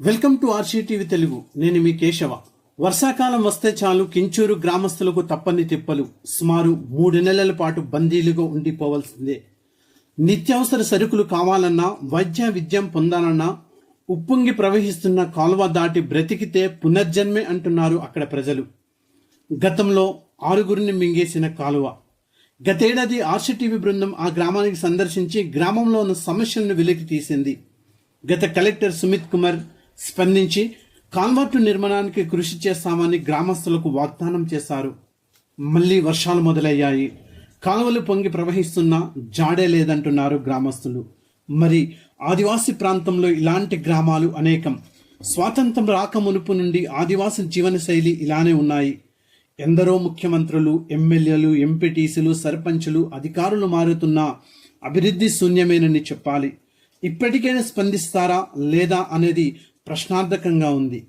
Welcome to RCTV Telugu. నేను మీ కేశవ. వర్షాకాలం వస్తే చాలు కించూరు గ్రామస్తులకు తప్పని తిప్పలు. సుమారు మూడు నెలల పాటు బందీలుగా ఉండిపోవాల్సిందే. నిత్యావసర సరుకులు కావాలన్నా వైద్య విద్యం పొందాలన్నా ఉప్పొంగి ప్రవహిస్తున్న కాలువ దాటి బ్రతికితే పునర్జన్మే అంటున్నారు అక్కడ ప్రజలు. గతంలో ఆరుగురిని మింగేసిన కాలువ. గతేడాది ఆర్సీటీవీ బృందం ఆ గ్రామానికి సందర్శించి గ్రామంలో ఉన్న సమస్యలను వెలికి తీసింది. గత కలెక్టర్ సుమిత్ కుమార్ స్పందించి కాన్వర్టు నిర్మాణానికి కృషి చేస్తామని గ్రామస్తులకు వాగ్దానం చేశారు. మళ్ళీ వర్షాలు మొదలయ్యాయి. కాలువలు పొంగి ప్రవహిస్తున్నా జాడే లేదంటున్నారు గ్రామస్తులు. మరి ఆదివాసి ప్రాంతంలో ఇలాంటి గ్రామాలు అనేకం. స్వాతంత్రం రాక మునుపు నుండి ఆదివాసి జీవనశైలి ఇలానే ఉన్నాయి. ఎందరో ముఖ్యమంత్రులు ఎమ్మెల్యేలు ఎంపీటీసీలు సర్పంచులు అధికారులు మారుతున్నా అభివృద్ధి శూన్యమేనని చెప్పాలి. ఇప్పటికైనా స్పందిస్తారా లేదా అనేది ప్రశ్నార్థకంగా ఉంది.